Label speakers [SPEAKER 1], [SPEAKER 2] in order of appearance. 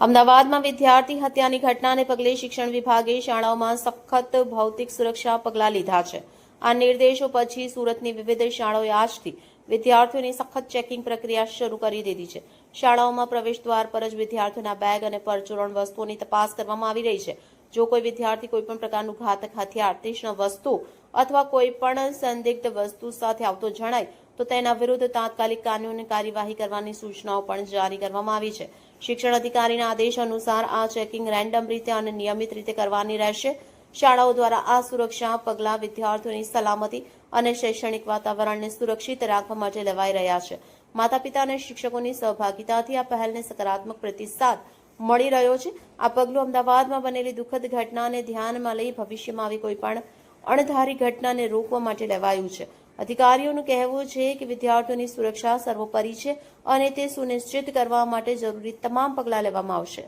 [SPEAKER 1] અમદાવાદમાં વિદ્યાર્થી હત્યાની ઘટનાને પગલે શિક્ષણ વિભાગે શાળાઓમાં સખત ભૌતિક સુરક્ષા પગલાં લીધા છે. આ નિર્દેશો પછી સુરતની વિવિધ શાળાઓએ આજથી વિદ્યાર્થીઓની સખત ચેકિંગ પ્રક્રિયા શરૂ કરી દીધી છે. શાળાઓમાં પ્રવેશ દ્વાર પર જ વિદ્યાર્થીઓના બેગ અને પરચુરણ વસ્તુઓની તપાસ કરવામાં આવી રહી છે. જો કોઈ વિદ્યાર્થી કોઈપણ પ્રકારનું ઘાતક હથિયાર તીક્ષ્ણ વસ્તુ અથવા કોઈ પણ સંદિગ્ધ વસ્તુ સાથે આવતો જણાય, તો તેના વિરુદ્ધ તાત્કાલિક કાનૂની કાર્યવાહી કરવાની સૂચનાઓ પણ જારી કરવામાં આવી છે. શિક્ષણ અધિકારીના આદેશ અનુસાર આ ચેકિંગ રેન્ડમ રીતે અને નિયમિત રીતે કરવાની રહેશે. શાળાઓ દ્વારા આ સુરક્ષા પગલાં વિદ્યાર્થીઓની સલામતી અને શૈક્ષણિક વાતાવરણને સુરક્ષિત રાખવા માટે લેવાઈ રહ્યા છે. માતા પિતા અને શિક્ષકોની સહભાગિતાથી આ પહેલને સકારાત્મક પ્રતિસાદ મળી રહ્યો છે. આ પગલું અમદાવાદમાં બનેલી દુઃખદ ઘટનાને ધ્યાનમાં લઈ ભવિષ્યમાં આવી કોઈ પણ અણધારી ઘટનાને રોકવા માટે લેવાયું છે. અધિકારીઓનું કહેવું છે કે વિદ્યાર્થીઓની સુરક્ષા સર્વોપરી છે અને તે સુનિશ્ચિત કરવા માટે જરૂરી તમામ પગલાં લેવામાં આવશે.